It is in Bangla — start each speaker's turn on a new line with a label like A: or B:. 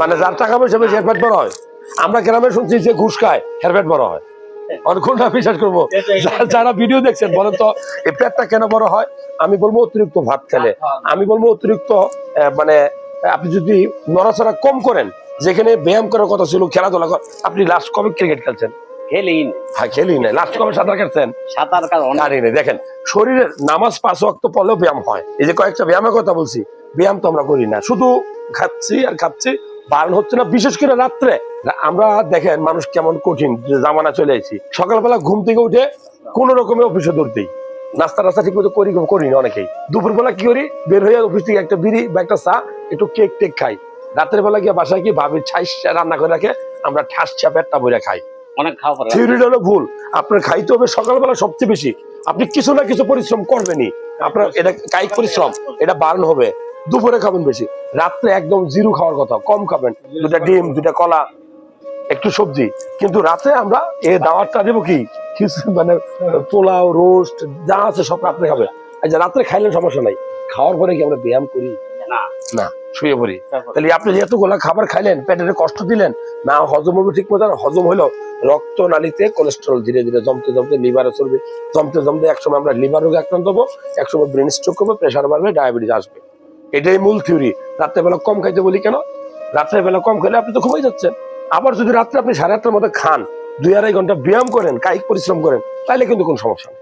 A: মানে যার টাকা পয়সা বেশি হেয়ার বড় হয়। আমরা গ্রামে শুনছি যে ঘুষ খায় হেয়ার বড় হয়। কোনটা বিশ্বাস করব? যারা ভিডিও দেখছেন বলেন তো এই পেটটা কেন বড় হয়? আমি বলব অতিরিক্ত ভাত খেলে। আমি বলব অতিরিক্ত মানে আপনি যদি নড়াচড়া কম করেন যেখানে ব্যায়াম করার কথা ছিল খেলাধুলা কর আপনি লাস্ট কবে ক্রিকেট খেলছেন?
B: খেলেই
A: হ্যাঁ খেলি না লাস্ট কবে সাঁতার কাটছেন?
B: সাঁতার কাজ অনেক।
A: কারি নেই দেখেন শরীরের নামাজ পাঁচ ওয়াক্ত পড়লেও ব্যায়াম হয়। এই যে কয়েকটা ব্যায়ামের কথা বলছি ব্যায়াম তো আমরা করি না। শুধু খাচ্ছি আর খাচ্ছি বারণ হচ্ছে না বিশেষ করে রাত্রে। আমরা দেখেন মানুষ কেমন কঠিন জামানা চলে এসেছি। সকালবেলা ঘুম থেকে উঠে কোন রকমের অফিসে দৌড়তেই। নাস্তা রাস্তা ঠিক মতো করি করি না অনেকেই। দুপুরবেলা কি করি? বের হয়ে অফিস থেকে একটা বিড়ি বা একটা চা একটু কেক টেক খাই। রাতের বেলা গিয়ে বাসায় কি ভাবি ছাইস রান্না করে রাখে আমরা ঠাস চাপেরটা বইরা খাই।
B: অনেক খাওয়া
A: থিওরিটা হলো ভুল। আপনার খাইতে হবে সকালবেলা সবচেয়ে বেশি। আপনি কিছু না কিছু পরিশ্রম করবেনই। আপনার এটা কায়িক পরিশ্রম এটা বারণ হবে। দুপুরে খাবেন বেশি রাত্রে একদম জিরো খাওয়ার কথা কম খাবেন। দুটা ডিম দুটা কলা একটু সবজি। কিন্তু রাতে আমরা এই দাওয়াতটা দেবো কি? মানে পোলাও রোস্ট যা আছে সব রাত্রে খাবে। যে রাত্রে খাইলে সমস্যা নাই। খাওয়ার পরে কি আমরা ব্যায়াম করি?
B: না।
A: না শুয়ে পড়ি। তাহলে আপনি যেহেতুগুলা খাবার খাইলেন পেটের কষ্ট দিলেন না হজম হবে ঠিক মতো হজম হলো রক্ত নালীতে কোলেস্ট্রল ধীরে ধীরে জমতে জমতে লিভারে চলবে। জমতে জমতে একসময় আমরা লিভার রোগে আক্রান্ত হব একসময় ব্রেন স্ট্রোক হবে প্রেশার বাড়বে ডায়াবেটিস আসবে। এটাই মূল থিওরি রাত্রেবেলা কম খাইতে বলি কেন? রাত্রেবেলা কম খেলে আপনি তো ঘুমাই যাচ্ছেন। আবার যদি রাত্রে আপনি সাড়ে আটটার মধ্যে খান, দুই আড়াই ঘণ্টা ব্যায়াম করেন, কায়িক পরিশ্রম করেন তাহলে কিন্তু কোনো সমস্যা নেই।